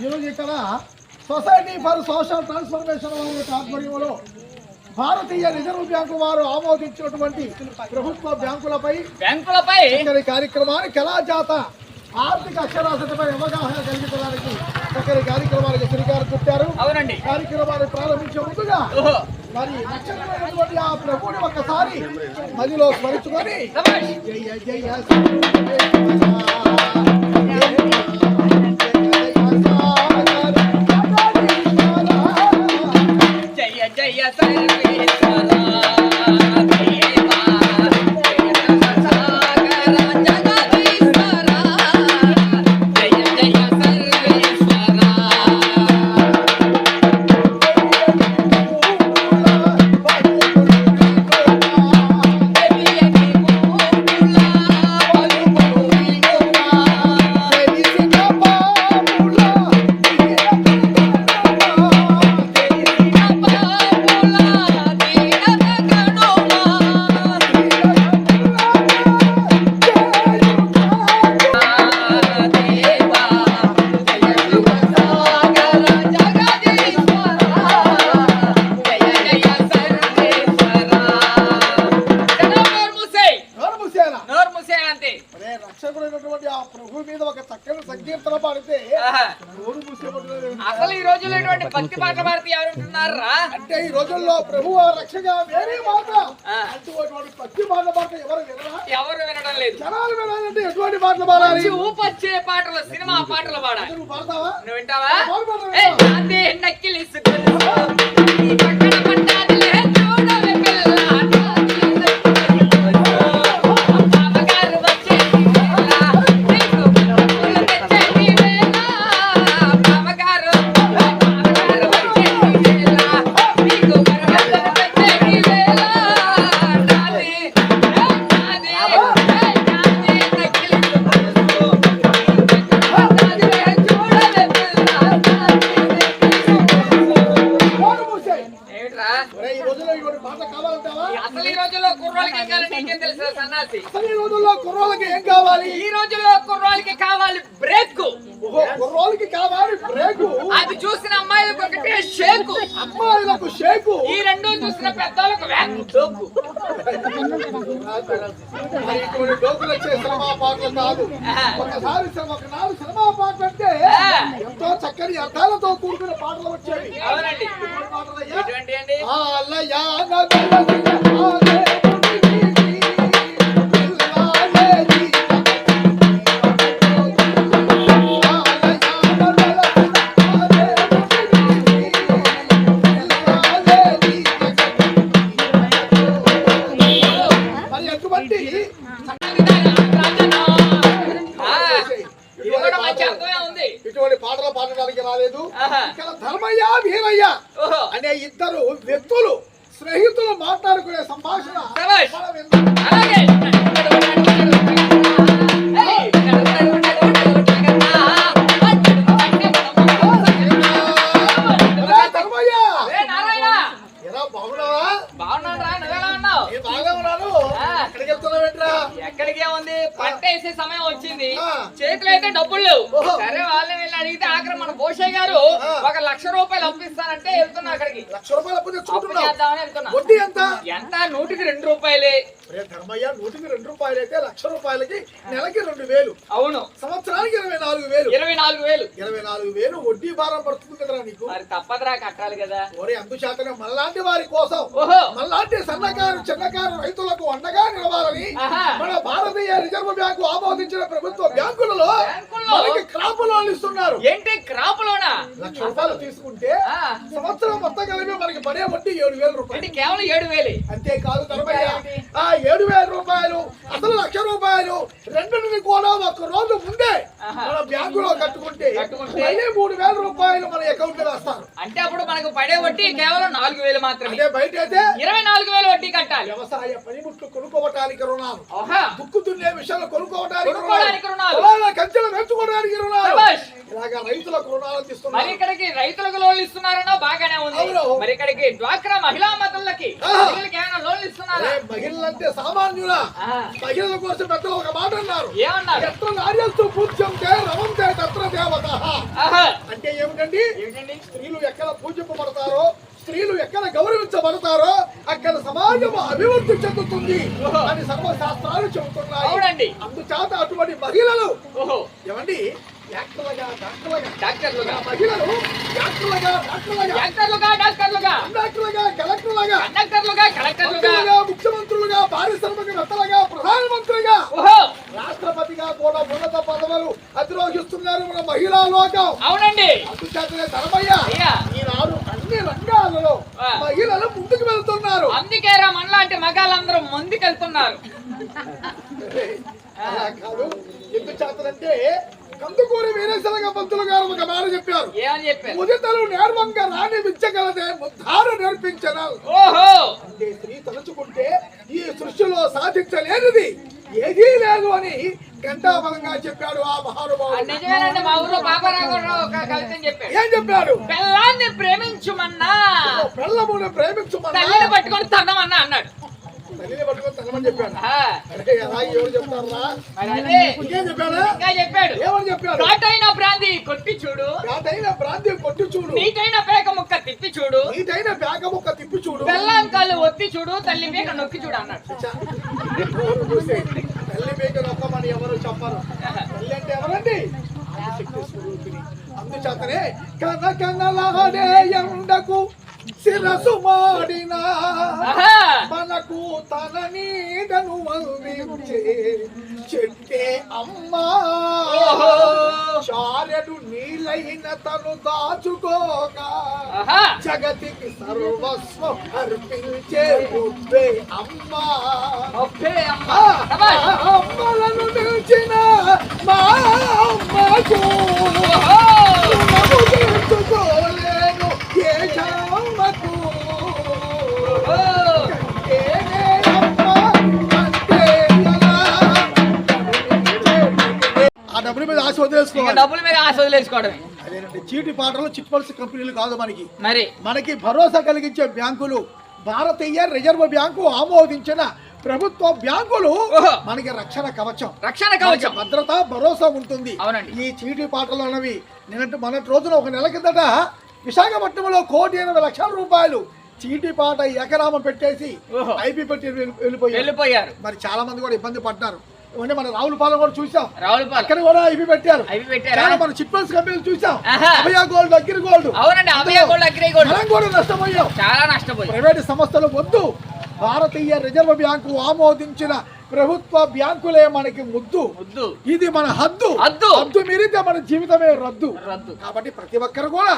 ఈరోజు ఇక్కడ society for social transformation ఆధ్వర్యంలో భారతీయ రిజర్వ్ బ్యాంకు వారు ఆమోదించినటువంటి ప్రభుత్వ బ్యాంకులపై బ్యాంకులపై కార్యక్రమాన్ని కళాజాత ఆర్థిక అక్షరాస్యతపై అవగాహన కలిగించడానికి చక్కని కార్యక్రమానికి శ్రీకారం చుట్టారు అవునండి కార్యక్రమాన్ని ప్రారంభించే ముందుగా మరి నక్షత్రమైనటువంటి ఆ ప్రభువుని ఒక్కసారి మదిలో స్మరించుకొని. జయ జయ ప్రభు మీద ఒక చక్కని సంకీర్తన పాడితే అసలు ఈ రోజుల్లో భక్తి పాటల భారతి ఎవరు ఉంటున్నారా అంటే ఈ రోజుల్లో ప్రభు ఆ రక్షక వేరే మాట. అటువంటి పచ్చి మాట మాట ఎవరు వినరా? ఎవరు వినడం లేదు. జనాలు వినాలంటే ఎటువంటి మాటలు పాడాలి? ఊపొచ్చే పాటలు సినిమా పాటలు పాడాలి. నువ్వు పాడతావా? నువ్వు వింటావా? పాడు నీకేం తెలుసా సన్నాసి? అసలు ఈ రోజుల్లో కుర్రోళ్ళకి ఏం కావాలి? ఈ రోజుల్లో కుర్రోళ్ళకి కావాలి బ్రేక్. కుర్రోళ్ళకి కావాలి బ్రేకు? అది చూసిన అమ్మాయిలకు ఒకటే షేకు. అమ్మాయిలకు షేకు? ఈ రెండు చూసిన పెద్దలకు వ్యాక్. డోకు. డోకులు వచ్చే సినిమా పాటలు కాదు. ఒకసారి సినిమా ఒక నాలుగు సినిమా పాటలు అంటే ఎంతో చక్కని అర్థాలతో కూడుకున్న పాటలు వచ్చేవి. అవునండి. ఎటువంటి పాటలయ్యా? ఉంది. ఇటువంటి పాటలు పాడడానికి రాలేదు. ఇక్కడ ధర్మయ్య ఓహో. అనే ఇద్దరు వ్యక్తులు స్నేహితులు మాట్లాడుకునే సంభాషణ డబ్బులు. లేవు. సరే వాళ్ళని వెళ్ళి అడిగితే ఆఖరి మన భూషయ్య గారు. ఒక లక్ష రూపాయలు అప్పిస్తానంటే వెళ్తున్నా అక్కడికి. లక్ష రూపాయలు అప్పు అప్పు తెచ్చుకుంటున్నావు చేద్దామని వెళ్తున్నా. వడ్డీ ఎంత? ఎంత? నూటికి రెండు రూపాయలే. రే ధర్మయ్య నూటికి రెండు రూపాయలు అయితే లక్ష రూపాయలకి నెలకి రెండు వేలు. అవును. సంవత్సరానికి ఇరవై నాలుగు వేలు. ఇరవై నాలుగు వేలు. ఇరవై నాలుగు వేలు వడ్డీ భారం పడుతుంది కదరా నీకు. మరి తప్పదురా కట్టాలి కదా. ఒరే అందుచేతనే మనలాంటి వారి కోసం ఓహో. మనలాంటి సన్నకారు చిన్నకారు రైతులకు అండగా నిలవాలని ఆహా. మన భారతీయ రిజర్వ్ బ్యాంకు ఆమోదించిన ప్రభుత్వ బ్యాంకులలో బ్యాంకుల్లో? క్రాప్ లోన్లు ఇస్తున్నారు ఏంటి క్రాప్ లోనా లక్ష రూపాయలు తీసుకుంటే. సంవత్సరం మొత్తం కలిపి మనకి పడే వడ్డీ ఏడు వేల రూపాయలు కేవలం ఏడు వేలే అంతేకాదు ఏంటి? ఆ ఏడు వేల రూపాయలు అసలు లక్ష రూపాయలు రెండుని కూడా ఒక రోజు ముందే. మన బ్యాంకులో కట్టుకుంటే కట్టుకుంటే? మళ్ళీ మూడు వేల రూపాయలు మన అకౌంట్లో వేస్తారు అంటే అప్పుడు మనకు పడే వడ్డీ కేవలం నాలుగు వేలు మాత్రమే బయట అయితే ఇరవై నాలుగు వేలు వడ్డీ కట్టాలి వ్యవసాయ పనిముట్లు కొనుక్కోవటానికి రుణాలు. దుక్కు దున్నే విషయాలు కొనుక్కోవడానికి రుణాలు. కంచెలు పెంచుకోవడానికి రుణాలు. ఇలాగ రైతులకు రుణాలు మరి అందిస్తున్నారు ఇక్కడికి రైతులకు లోన్లు ఇస్తున్నారనో బాగానే ఉంది. మరి ఇక్కడికి డ్వాక్రా మహిళా మతలకి ఏమైనా లోన్లు ఇస్తున్నారా? అరే, మహిళలంటే సామాన్యుల. మహిళల కోసం పెద్దలు ఒక మాట అన్నారు. ఏమన్నారు? ఎత్ర నార్యస్తు పూజ్యంతే రవంతే తత్ర దేవత. అంటే ఏమిటండి? స్త్రీలు ఎక్కడ పూజింపబడతారో స్త్రీలు ఎక్కడ గౌరవించబడతారో అక్కడ సమాజం అభివృద్ధి చెందుతుంది అని సర్వశాస్త్రాలు చెబుతున్నాయి. అందుచేత అటువంటి మహిళలు ఏమండి? యాక్టర్లుగా డాక్టర్లుగా. మహిళలు యాక్టర్లుగా డాక్టర్లుగా. డాక్టర్లుగా డాక్టర్లుగా. కండక్టర్లుగా కలెక్టర్లుగా. కండక్టర్లుగా కలెక్టర్లుగా. మంత్రులుగా ముఖ్యమంత్రులుగా పారిశ్రామికవేత్తలుగా ప్రధానమంత్రిగా. రాష్ట్రపతిగా కూడా ఉన్నత పదవులు అధిరోహిస్తున్నారు మన మహిళా లోకం. అవునండి. అందుచేతనే ధర్మయ్య. ఈనాడు అన్ని రంగాలలో. మహిళలు ముందుకు వెళ్తున్నారు. అందుకేరా మనలాంటి మగాళ్ళందరూ ముందుకెళ్తున్నారు. అలా కాదు. ఎందుకు చేతనంటే కందుకూరి వీరేశలింగ పంతులు గారు ఒక మాట చెప్పారు. ముదితలు నేర్వంగా రాణి విచ్చగలదే ముద్దారు నేర్పించను. ఓహో! అంటే స్త్రీ తలుచుకుంటే ఈ సృష్టిలో సాధించలేనిది ఏదీ లేదు అని గంటాబలంగా చెప్పాడు ఆ మహానుభావుడు. ఏం చెప్పాడు? పిల్లాన్ని ప్రేమించుమన్నా పెళ్ళమును ప్రేమించుమన్నా. పట్టుకొని తన్నమన్నా అన్నాడు. ఘాటైన ప్రాంతి కొట్టి చూడు. నాటైన ప్రాంతీయ కొట్టి చూడు. నీటైన పేక ముక్క తిప్పి చూడు. నీటైన పేక ముక్క తిప్పి చూడు. బెల్లంకాలు ఒత్తి చూడు తల్లి పేక నొక్కి చూడు అన్నాడు. తల్లి పేక నొక్కమని ఎవరు చెప్పరు. తల్లి అంటే ఎవరండి? అందుచేతనే కన కనలాడే ఎండకు శిరసు మాడిన! మనకు తన నీడను అందించే చెట్టే అమ్మా! చారెడు నీలైన తను దాచుకోక ఆహా! జగతికి సర్వస్వం అర్పించే నువ్వే అమ్మా. అమ్మలను నిలిచిన మా అమ్మకు డబ్బుల మీద ఆశ వదిలేసుకోవడమే. అదేనంటే చీటి పాటలు చిట్ ఫండ్స్ కంపెనీలు కాదు మనకి. మరి? మనకి భరోసా కలిగించే బ్యాంకులు భారతీయ రిజర్వ్ బ్యాంకు ఆమోదించిన ప్రభుత్వ బ్యాంకులు. మనకి రక్షణ కవచం. రక్షణ కవచం. భద్రత భరోసా ఉంటుంది. అవునండి. ఈ చీటీ పాటలు అన్నవి నిన్నటి మొన్నటి రోజున ఒక నెల కిందట విశాఖపట్నంలో కోటి ఎనభై లక్షల రూపాయలు చీటీ పాట ఎకరామం పెట్టేసి. ఐపీ పెట్టి వెళ్ళి- వెళ్ళిపోయారు. వెళ్ళిపోయారు. మరి చాలా మంది కూడా ఇబ్బంది పడ్డారు. ఇవన్నీ మన రావులపాలెం కూడా చూసాం. రావులపాలెం అక్కడ కూడా ఐపీ పెట్టారు. అవి పెట్టారా? చాలా మన చిట్ ఫండ్స్ కంపెనీలు చూసాం. Abhaya gold agri gold. అవునండి అభయ గోల్డ్ అగ్రి గోల్డ్. మనం కూడా నష్టపోయాం. చాలా నష్టపోయి. ప్రైవేట్ సంస్థలు వద్దు. భారతీయ రిజర్వ్ బ్యాంకు ఆమోదించిన ప్రభుత్వ బ్యాంకులే మనకి ముద్దు. వద్దు ఇది మన హద్దు. హద్దు. హద్దు మీరితే మన జీవితమే రద్దు. రద్దు. కాబట్టి ప్రతి ఒక్కరు కూడా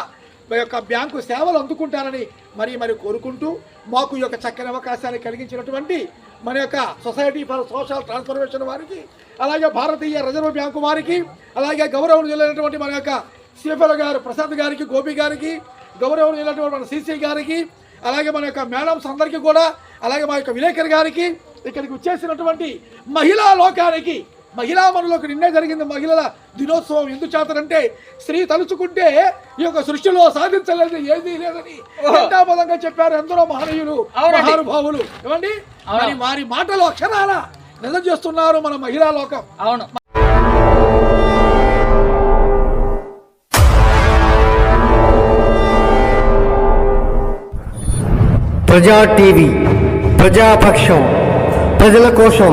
మీ యొక్క బ్యాంకు సేవలు అందుకుంటారని మరి మరి కోరుకుంటూ మాకు ఈ యొక్క చక్కని అవకాశాన్ని కలిగించినటువంటి మన యొక్క సొసైటీ ఫర్ సోషల్ ట్రాన్స్ఫర్మేషన్ వారికి అలాగే భారతీయ రిజర్వ్ బ్యాంకు వారికి అలాగే గౌరవం చెందినటువంటి మన యొక్క సిఎఫ్ఎల్ గారు ప్రసాద్ గారికి గోపి గారికి గౌరవం చెందినటువంటి మన సిసి గారికి అలాగే మన యొక్క మేడమ్స్ అందరికీ కూడా అలాగే మా యొక్క విలేకరి గారికి ఇక్కడికి వచ్చేసినటువంటి మహిళా లోకానికి మహిళా మనులకు నిన్నే జరిగింది మహిళల దినోత్సవం. ఎందుకు చేతనంటే స్త్రీ తలుచుకుంటే ఈ యొక్క సృష్టిలో సాధించలేదు ఏదీ లేదని పదంగా చెప్పారు ఎందరో మహనీయులు. మహానుభావులు. ఏమండి. మరి వారి మాటలు అక్షరాల నిజం చేస్తున్నారు మన మహిళా లోకం. అవును. ప్రజా టీవీ ప్రజాపక్షం ప్రజల కోసం